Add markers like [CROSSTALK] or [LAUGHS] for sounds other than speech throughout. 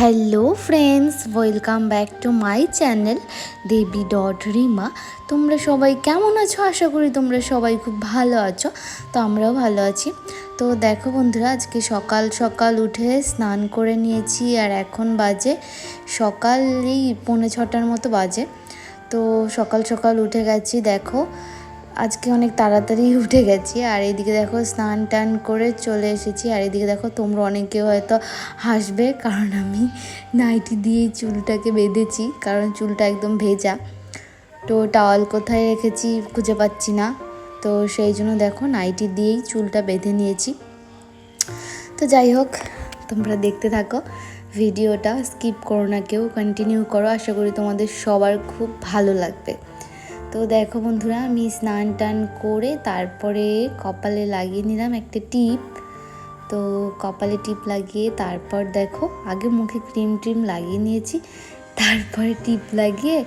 Hello friends welcome back to my channel Debi dot Rima তোমরা সবাই কেমন আছো? আশা করি তোমরা সবাই খুব ভালো আছো। তো আমরাও ভালো আছি। তো দেখো বন্ধুরা, আজকে সকাল সকাল উঠে স্নান করে নিয়েছি আর এখন বাজে সকাল এই পৌনে ছটার মতো বাজে। তো সকাল সকাল উঠে গেছি, দেখো। আজকে অনেক তাড়াতাড়ি উঠে গেছি আর এইদিকে দেখো স্নান টান করে চলে এসেছি আর এদিকে দেখো তোমরা অনেকে হয়তো হাসবে, কারণ আমি নাইটি দিয়েই চুলটাকে বেঁধেছি, কারণ চুলটা একদম ভেজা। তো টাওয়াল কোথায় রেখেছি খুঁজে পাচ্ছি না। তো সেই জন্য দেখো নাইটি দিয়েই চুলটা বেঁধে নিয়েছি। তো যাই হোক, তোমরা দেখতে থাকো। ভিডিওটা স্কিপ করো না কেউ কন্টিনিউ করো। আশা করি তোমাদের সবার খুব ভালো লাগবে। তো দেখো বন্ধুরা, আমি স্নান টান করে তারপরে কপালে লাগিয়ে নিলাম একটা টিপ। তো কপালে টিপ লাগিয়ে তারপর দেখো, আগে মুখে ক্রিম ট্রিম লাগিয়ে নিয়েছি, তারপরে টিপ লাগিয়ে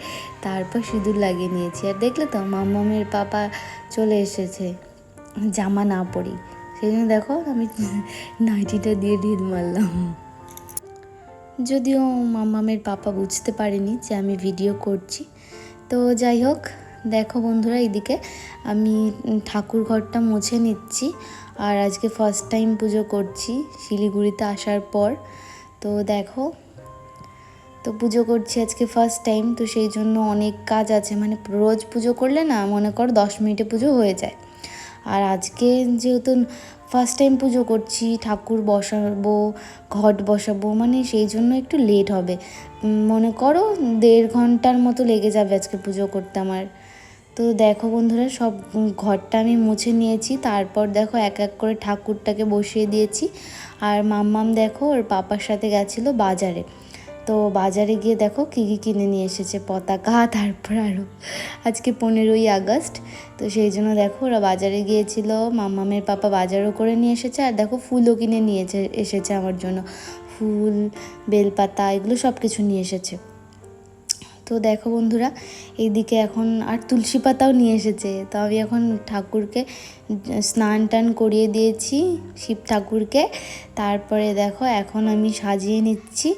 তারপর সিঁদুর লাগিয়ে নিয়েছি। আর দেখলে তো মামামের পাপা চলে এসেছে, জামা না পরি। সেই জন্য দেখো, আমি নাইটিটা দিয়ে ঢিল মারলাম। যদিও মামামের পাপা বুঝতে পারেনি যে আমি ভিডিও করছি। তো যাই হোক দেখো বন্ধুরা, এদিকে আমি ঠাকুর ঘরটা মুছে নিচ্ছি আর আজকে ফার্স্ট টাইম পুজো করছি শিলিগুড়িতে আসার পর। তো দেখো, তো পুজো করছি আজকে ফার্স্ট টাইম তো সেই জন্য অনেক কাজ আছে। মানে রোজ পুজো করলে না, মনে করো দশ মিনিটে পুজো হয়ে যায়। আর আজকে যেহেতু ফার্স্ট টাইম পুজো করছি, ঠাকুর বসাবো, ঘট বসাবো মানে সেই জন্য একটু লেট হবে। মনে করো দেড় ঘণ্টার মতো লেগে যাবে আজকে পুজো করতে আমার। তো দেখো বন্ধুরা, সব ঘরটা আমি মুছে নিয়েছি। তারপর দেখো এক এক করে ঠাকুরটাকে বসিয়ে দিয়েছি। আর মাম্মাম দেখো ওর পাপার সাথে গেছিল বাজারে। তো বাজারে গিয়ে দেখো কী কী কিনে নিয়ে এসেছে, পতাকা, [LAUGHS] তারপর আরও আজকে পনেরোই আগস্ট। তো সেই জন্য দেখো ওরা বাজারে গিয়েছিল, মাম্মামের পাপা বাজারও করে নিয়ে এসেছে। আর দেখো ফুলও কিনে নিয়েছে এসেছে আমার জন্য। ফুল, বেলপাতা, এগুলো সব কিছু নিয়ে এসেছে। তো দেখো বন্ধুরা, এইদিকে এখন আর তুলসী পাতাও নিয়ে এসেছে। তো আমি এখন ঠাকুরকে স্নান টান করিয়ে দিয়েছি শিব ঠাকুরকে। তারপরে দেখো এখন আমি সাজিয়ে নিচ্ছি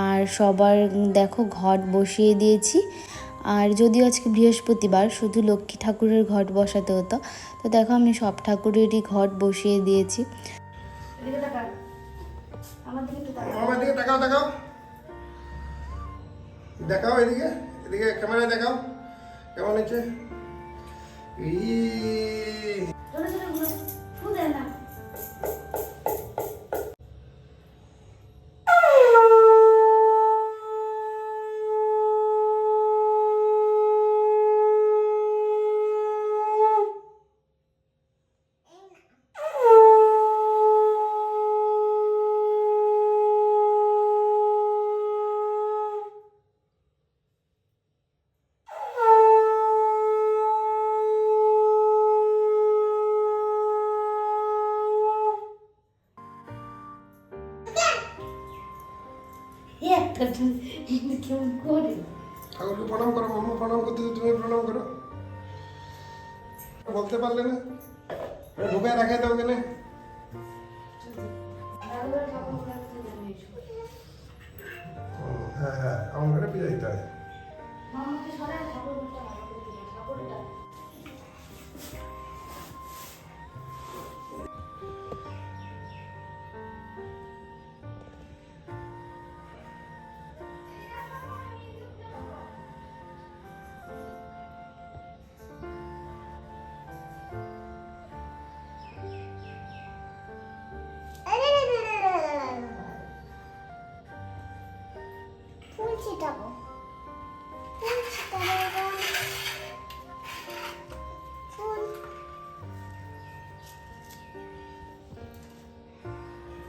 আর সবার দেখো ঘট বসিয়ে দিয়েছি। আর যদিও আজকে বৃহস্পতিবার, শুধু লক্ষ্মী ঠাকুরের ঘট বসাতে হতো। তো দেখো আমি সব ঠাকুরেরই ঘট বসিয়ে দিয়েছি। আমার দিকে তাকাও। দেখাও এদিকে এদিকে ক্যামেরায় দেখাও। কেমন হয়েছে? ই কেমন করে? ঠাকুরকে প্রণাম করো মাম্মা প্রণাম করতে তুমি প্রণাম করো। বলতে পারলে না? ঢুকে রাখে দাও কেন হ্যাঁ হ্যাঁ আমার ঘরে দিতে হয়। ফুল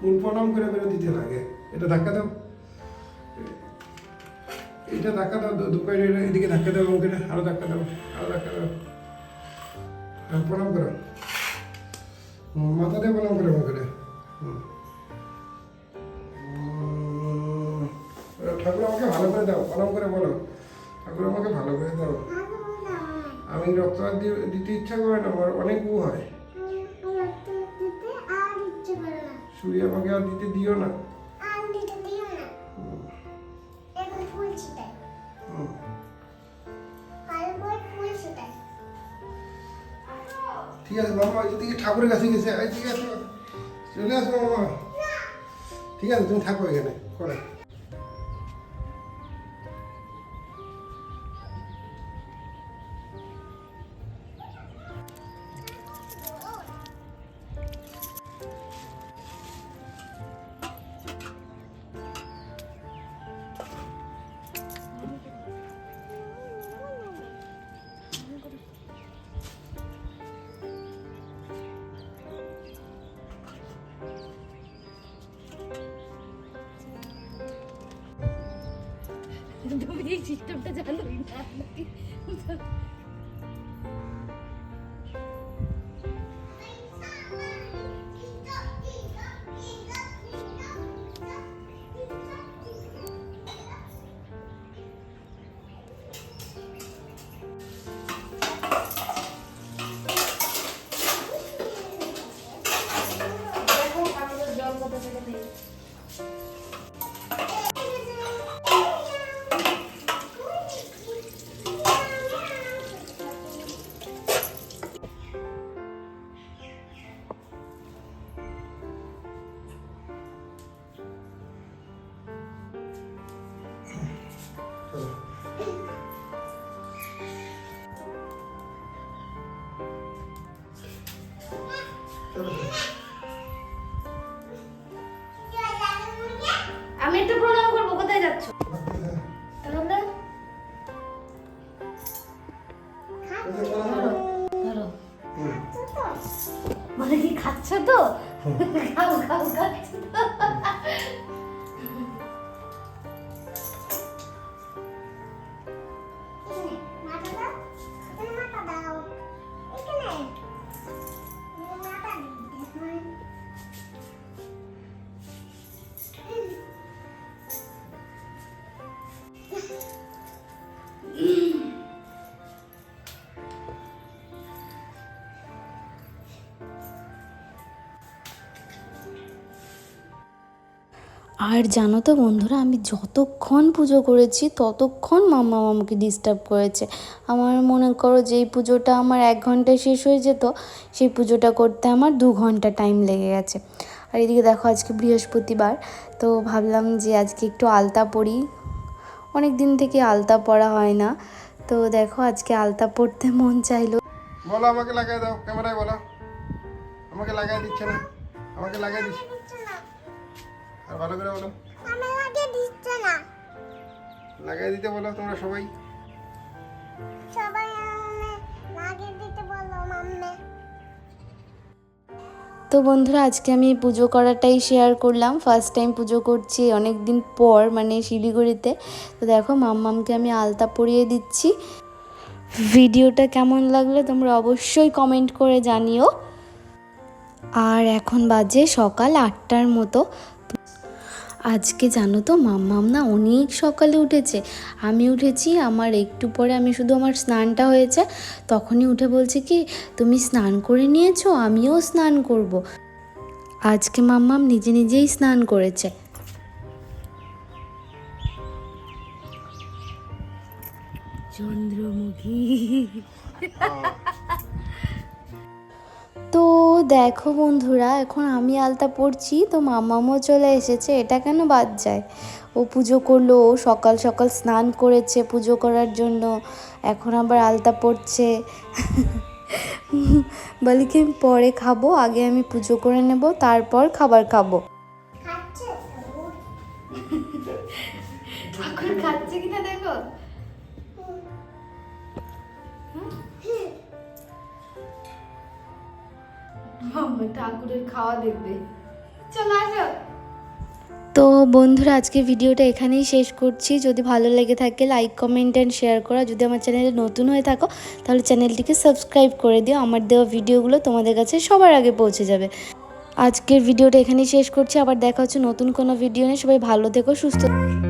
ফুল প্রণাম করে করে দিতে লাগে। এটা ধাক্কা দাও। এটা ধাক্কা দাও দু- দু পায়ে এটা এদিকে ধাক্কা দাও মুখে আরও ধাক্কা দাও আরও ধাক্কা দাও। হ্যাঁ, প্রণাম করো। হুম, মাথা দিয়ে প্রণাম করো। উম, ঠাকুর আমাকে ভালো করে দাও প্রণাম করে বলো। ঠাকুর আমাকে ভালো করে দাও। আমি রক্তদান দি- দিতে ইচ্ছা করে না আমার অনেক উ হয়। শুয়ে আমাকে আর দিতে দিও না। ঠিক আছে মামা ওই দিকে ঠাকুরের কাছে গেছে। এই দিকে আসো চলে আসো মামা। ঠিক আছে তুমি থাকো এখানে করে। এই সিস্টেমটা জানোই না মানে কি খাচ্ছ তো খাও খাও খাচ্ছ তো মাথাটা আর জানো তো বন্ধুরা, আমি যতক্ষণ পুজো করেছি ততক্ষণ মাম্মা আমাকে ডিস্টার্ব করেছে। আমার মনে করো যেই পুজোটা আমার এক ঘন্টায় শেষ হয়ে যেত, সেই পুজোটা করতে আমার দু ঘণ্টা টাইম লেগে গেছে। আর এদিকে দেখো আজকে বৃহস্পতিবার, তো ভাবলাম যে আজকে একটু আলতা পরি। অনেক দিন থেকে আলতা পরা হয় না, তো দেখো আজকে আলতা পড়তে মন চাইলো। বলো আমাকে লাগাই দাও, ক্যামেরায় বলো। আমাকে লাগাই দিচ্ছে না, আমাকে লাগাই দিচ্ছে। আর ভালো করে বলো। লাগাই দিতে বলো তোমরা সবাই। সবাই লাগিয়ে দিতে বলো মাম্মে। তো বন্ধুরা আজকে আমি পুজো করাটাই শেয়ার করলাম। ফার্স্ট টাইম পুজো করছি অনেক দিন পর মানে শিলিগুড়িতে। তো দেখো মাম্মামকে আমি আলতা পরিয়ে দিচ্ছি। ভিডিওটা কেমন লাগল তোমরা অবশ্যই কমেন্ট করে জানিও। আর এখন বাজে সকাল আটটার মতো। আজকে জানো তো মাম্মাম না অনেক সকালে উঠেছে। আমি উঠেছি আমার একটু পরে আমি শুধু আমার স্নানটা হয়েছে তখনই উঠে বলছে কি তুমি স্নান করে নিয়েছো আমিও স্নান করব। আজকে মাম্মাম নিজে নিজেই স্নান করেছে। চন্দ্রমুখী। দেখো বন্ধুরা, এখন আমি আলতা পড়ছি তো মামামও চলে এসেছে, এটা কেন বাদ যায়? ও পুজো করল, ও সকাল সকাল স্নান করেছে পুজো করার জন্য, এখন আবার আলতা পড়ছে বলি কি পরে খাব, আগে আমি পুজো করে নেব, তারপর খাবার খাব। ঠাকুরের খাওয়া দেখবে। চলো আসো। তো বন্ধুরা আজকে ভিডিওটা এখানেই শেষ করছি। যদি ভালো লেগে থাকে লাইক কমেন্ট অ্যান্ড শেয়ার করা। যদি আমার চ্যানেলে নতুন হয়ে থাকো, তাহলে চ্যানেলটিকে সাবস্ক্রাইব করে দিও। আমার দেওয়া ভিডিওগুলো তোমাদের কাছে সবার আগে পৌঁছে যাবে। আজকের ভিডিওটা এখানেই শেষ করছি। আবার দেখা হচ্ছে নতুন কোনো ভিডিও নিয়ে। সবাই ভালো থেকো, সুস্থ থেকো।